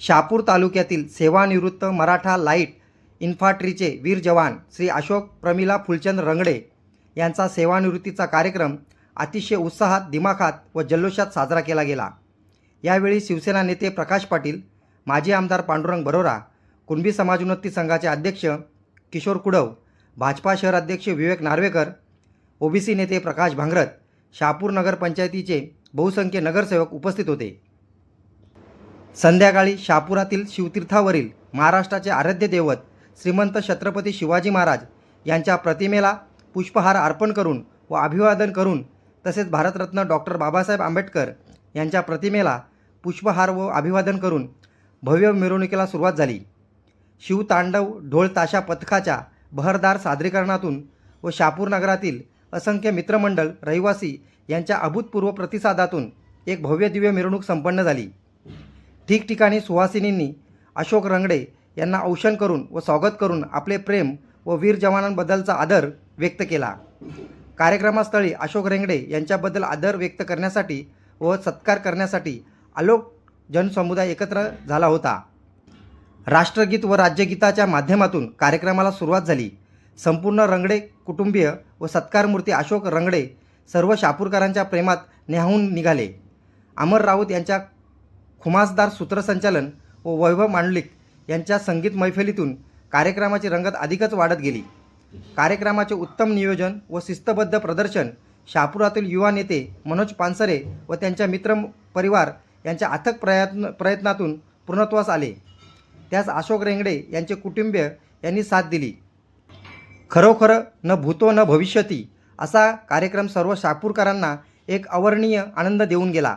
शहापूर तालुक्यातील सेवानिवृत्त मराठा लाइट इन्फाट्रीचे वीर जवान श्री अशोक प्रमिला फुलचंद रंगडे यांचा सेवानिवृत्तीचा कार्यक्रम अतिशय उत्साहात दिमाखात व जल्लोषात साजरा केला गेला. यावेळी शिवसेना नेते प्रकाश पाटील माजी आमदार पांडुरंग बरोरा कुणबी समाजोन्नती संघाचे अध्यक्ष किशोर कुडव भाजपा शहर अध्यक्ष विवेक नार्वेकर ओबीसी नेते प्रकाश भांगरत शहापूर नगरपंचायतीचे बहुसंख्य नगरसेवक उपस्थित होते. संध्याकाळी शहापुरातील शिवतीर्थावरील महाराष्ट्राचे आराध्य दैवत श्रीमंत छत्रपती शिवाजी महाराज यांच्या प्रतिमेला पुष्पहार अर्पण करून व अभिवादन करून तसेच भारतरत्न डॉक्टर बाबासाहेब आंबेडकर यांच्या प्रतिमेला पुष्पहार व अभिवादन करून भव्य मिरवणुकीला सुरुवात झाली. शिवतांडव ढोल ताशा पथकाच्या बहरदार सादरीकरणातून व शापूर नगरातील असंख्य मित्रमंडळ रहिवासी यांच्या अभूतपूर्व प्रतिसादातून एक भव्य दिव्य मिरवणूक संपन्न झाली. ठिकठिकाणी सुहासिनींनी अशोक रंगडे यांना औषण करून व स्वागत करून आपले प्रेम व वीर जवानांबद्दलचा आदर व्यक्त केला. कार्यक्रमास्थळी अशोक रेंगडे यांच्याबद्दल आदर व्यक्त करण्यासाठी व सत्कार करण्यासाठी आलोक जनसमुदाय एकत्र झाला होता. राष्ट्रगीत व राज्यगीताच्या माध्यमातून कार्यक्रमाला सुरुवात झाली. संपूर्ण रंगडे कुटुंबीय व सत्कारमूर्ती अशोक रंगडे सर्व शापूरकरांच्या प्रेमात न्याहून निघाले. अमर राऊत यांच्या खुमासदार सूत्रसंचालन व वैभव मांडलिक यांच्या संगीत मैफलीतून कार्यक्रमाची रंगत अधिकच वाढत गेली. कार्यक्रमाचे उत्तम नियोजन व शिस्तबद्ध प्रदर्शन शहापुरातील युवा नेते मनोज पानसरे व त्यांच्या मित्र परिवार यांच्या अथक प्रयत्न प्रयत्नातून पूर्णत्वास आले. त्यास अशोक रेंगडे यांचे कुटुंबीय यांनी साथ दिली. खरोखर न भूतो न भविष्यती असा कार्यक्रम सर्व शापूरकरांना एक अवर्णीय आनंद देऊन गेला.